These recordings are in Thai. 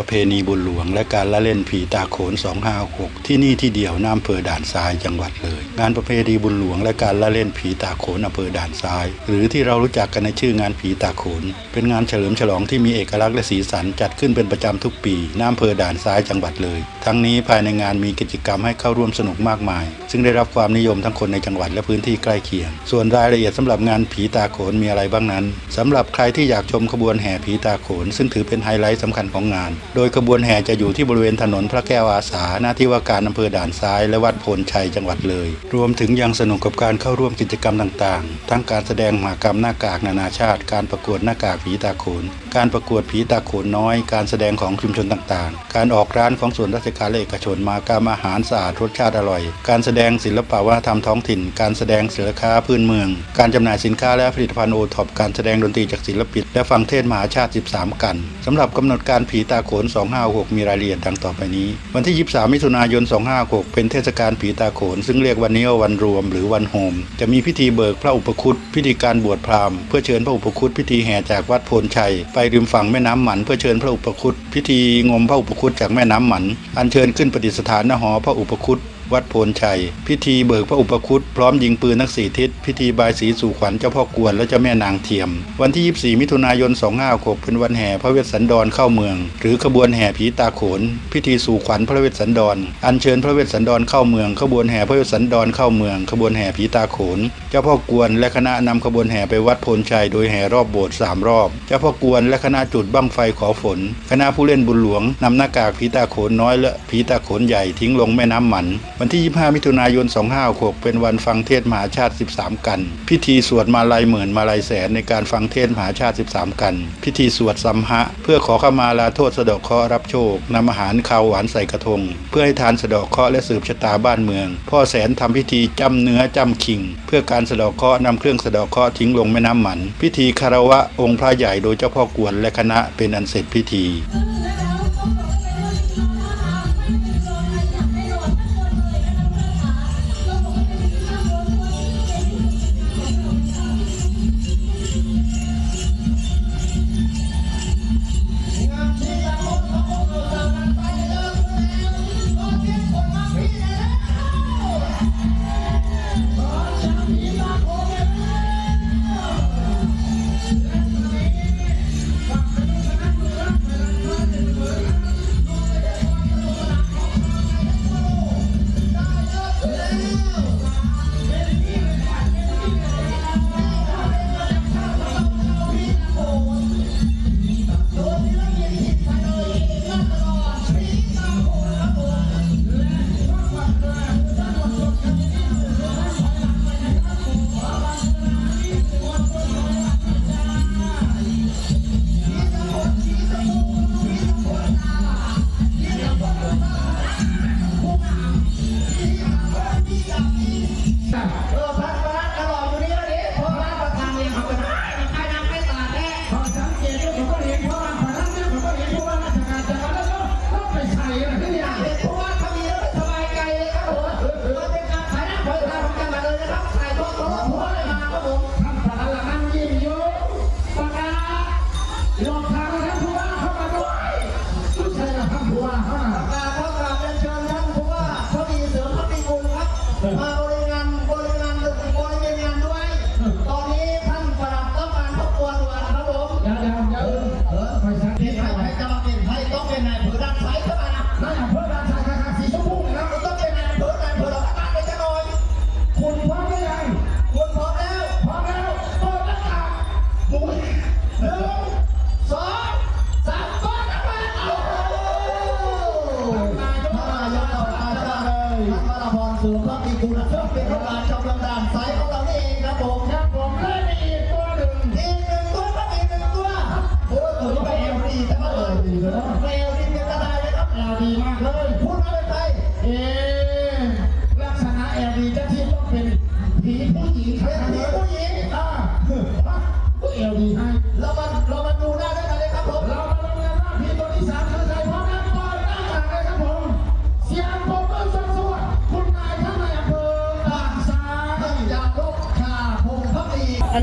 ประเพณีบุญหลวง และการละเล่นผีตาโขน 256 ที่นี่ที่เดียวน้ำเภอด่านทรายจังหวัดเลย งานประเพณีบุญหลวง และการละเล่นผีตาโขนอำเภอด่านทราย หรือที่เรารู้จักกันในชื่องานผีตาโขน เป็นงานเฉลิมฉลองที่มีเอกลักษณ์และสีสันจัดขึ้นเป็นประจำทุกปีน้ำเภอด่านทรายจังหวัดเลย ทั้งนี้ภายในงานมีกิจกรรมให้เข้าร่วมสนุกมากมาย ซึ่งได้รับความนิยมทั้งคนในจังหวัดและพื้นที่ใกล้เคียง ส่วนรายละเอียดสำหรับงานผีตาโขนมีอะไรบ้างนั้นสำหรับใครที่อยากชมขบวนแห่ผีตาโขน ซึ่งถือเป็นไฮไลท์สำคัญของงานโดยขบวนแห่จะอยู่ที่บริเวณถนนพระแก้วอาสาหน้าที่ว่าการอำเภอด่านซ้าย และวัดโพนชัยจังหวัดเลย รวมถึงยังสนุกกับการเข้าร่วมกิจกรรมต่างๆ ทั้งการแสดงมหากรรมหน้ากากนานาชาติ การประกวดหน้ากากผีตาโขน การประกวดผีตาโขนน้อย การแสดงของชุมชนต่างๆ การออกร้านของส่วนราชการและเอกชนมากรรมอาหารสะอาดรสชาติอร่อย การแสดงศิลปะวัฒนธรรมท้องถิ่น การแสดงศิลปะพื้นเมือง การจำหน่ายสินค้าและผลิตภัณฑ์โอท็อปการแสดงดนตรีจากศิลปินและฟังเทศมหาชาติ 13 กันสำหรับกำหนดการผีตาโขนน 256มีรายละเอียดดังต่อไปนี้ วันที่ 23 มิถุนายน 256 เป็นเทศกาลผีตาโขน ซึ่งเรียกวันนี้ว่าวันรวมหรือวันโฮม จะมีพิธีเบิกพระอุปคุตพิธีการบวชพราหมณ์เพื่อเชิญพระอุปคุตพิธีแห่จากวัดโพนชัย ไปริมฝั่งแม่น้ำหมัน เพื่อเชิญพระอุปคุตพิธีงมพระอุปคุตจากแม่น้ำหมัน อัญเชิญขึ้นประดิษฐานณหอพระอุปคุต วัดโพนชัย พิธีเบิกพระอุปคุตพร้อมยิงปืนทั้งสี่ทิศ พิธีบายสีสู่ขวัญเจ้าพ่อกวนและเจ้าแม่นางเทียม วันที่ 24 มิถุนายน 256เป็นวันแห่พระเวสสันดรเข้าเมือง หรือขบวนแห่ผีตาโขน พิธีสู่ขวัญพระเวสสันดร อัญเชิญพระเวสสันดรเข้าเมือง ขบวนแห่พระเวสสันดรเข้าเมือง ขบวนแห่ผีตาโขน เจ้าพ่อกวนและคณะนำขบวนแห่ไปวัดโพนชัย โดยแห่รอบโบสถ์สามรอบ เจ้าพ่อกวนและคณะจุดบั้งไฟขอฝน คณะผู้เล่นบุญหลวงนำหน้ากากผีตาโขนน้อยและผีตาโขนใหญ่ทิ้งลงแม่น้ำหมันวันที่ 25 มิถุนายน 2566เป็นวันฟังเทศมหาชาติ 13 กัน พิธีสวดมาลายหมื่นมาลายแสนในการฟังเทศมหาชาติ 13 กัน พิธีสวดสัมหะ เพื่อขอขมาลาโทษสะเดอกเคราะห์รับโชคนำอาหารข้าวหวานใส่กระทง เพื่อให้ทานสะเดอกเคราะห์และสืบชะตาบ้านเมือง พ่อแสนทำพิธีจำเนื้อจำคิง เพื่อการสะเดอกเคราะห์นำเครื่องสะเดอกเคราะห์ทิ้งลงแม่น้ำหมัน พิธีคารวะองค์พระใหญ่โดยเจ้าพ่อกวนและคณะเป็นอันเสร็จพิธี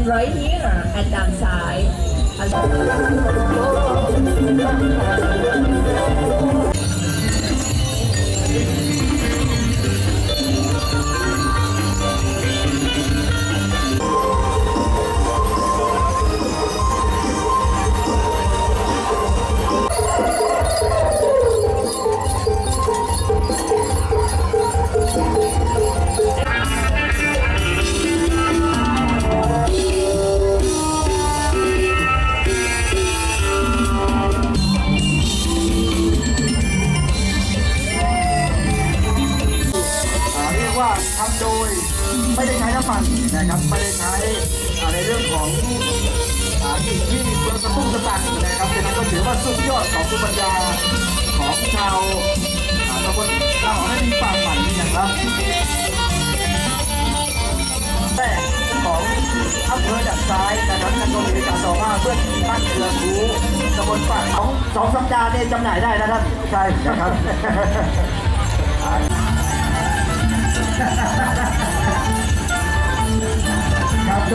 right here at down side. ไม่ได้ใช้น้ำมันนะครับไม่ได้ใช้อ่าในเรื่องของสิ่งที่กระตุ้นกระตันนะครับฉะนั้นก็ถือว่าสุดยอดของภูมิปัญญาของชาวตำบลชาวหอนาดีปากหมันนี่นะครับแรกของอำเภอดัดซ้ายนะครับในกรณีการต่อมาเพื่อบ้านเรือนรู้ตำบลปากสองสองสัปดาห์เนี่ยจำหน่ายได้นะท่านใช่นะครับ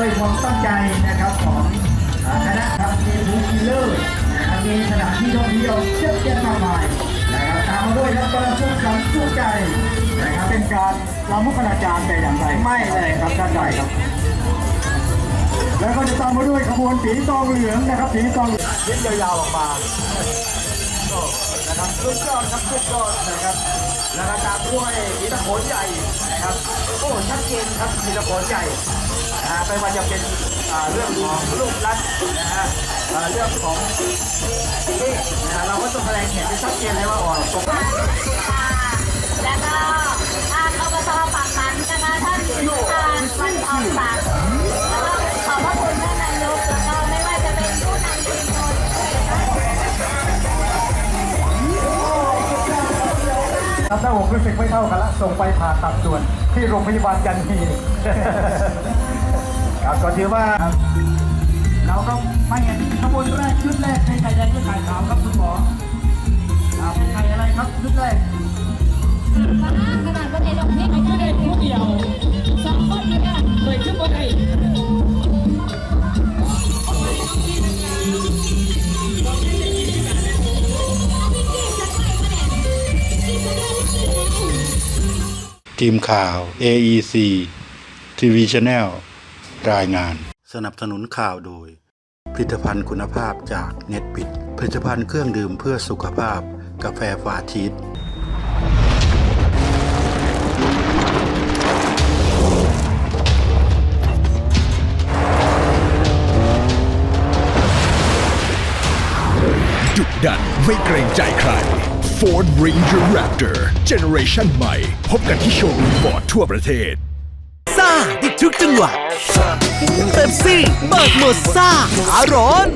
ด้วยความตั้งใจนะครับของคณะครับมีบูธดีลเลอร์นะครับมีสถานที่ท่องเที่ยวเยอะแยะมากมายนะครับตามมาด้วยนักประชุมสังสุขใจนะครับเป็นการลามกอนาจาร์แต่อย่างใดไม่เลยครับท่านใดครับ แล้วก็จะตามมาด้วยขบวนผีตองเหลืองนะครับผีตองเหลืองยิ้มยาวๆออกมา นะครับสุดยอดครับสุดยอดนะครับแล้วก็ตามด้วยผีตะโขนใหญ่นะครับโอ้ชัดเจนครับผีตะโขนใหญ่นะฮะไม่ว่าจะเป็นเรื่องของลูกรัดนะฮะเรื่องของนี่นะเราก็ต้องแสดงเห็นชัดเจนเลยว่าอ๋อตกแล้วก็ทางอบตปากมันนะคะท่านทานวันทองศักดิ์แล้วก็าหรู้สึกไม่เท่ากันละส่งไปผ่าตัดด่วน ที่โรงพยาบาลยันฮีครับก็ถือว่าเราก็ไปกันขบวนแรกชุดแรกเป็นไข่แดงกับไข่ขาวครับคุณหมออ่าเป็นไข่อะไรครับชุดแรกขนาดประเทศดอกเบี้ยก็ได้ผู้เดียวสองคนนี่ค่ะโดยขึ้นบนไอ้ ทีมข่าว AEC TV Channel รายงาน สนับสนุนข่าวโดย ผลิตภัณฑ์คุณภาพจากเน็ตปิด ผลิตภัณฑ์เครื่องดื่มเพื่อสุขภาพ กาแฟฟาชีสดุดัน ไม่เกรงใจใคร Ford Ranger Raptor Generation ใหม่ พบกันที่โชว์รูมฟอร์ดทั่วประเทศซ่าดิทุกจังหวะเต็มซี่เปิดโหมดซ่าขาร้อน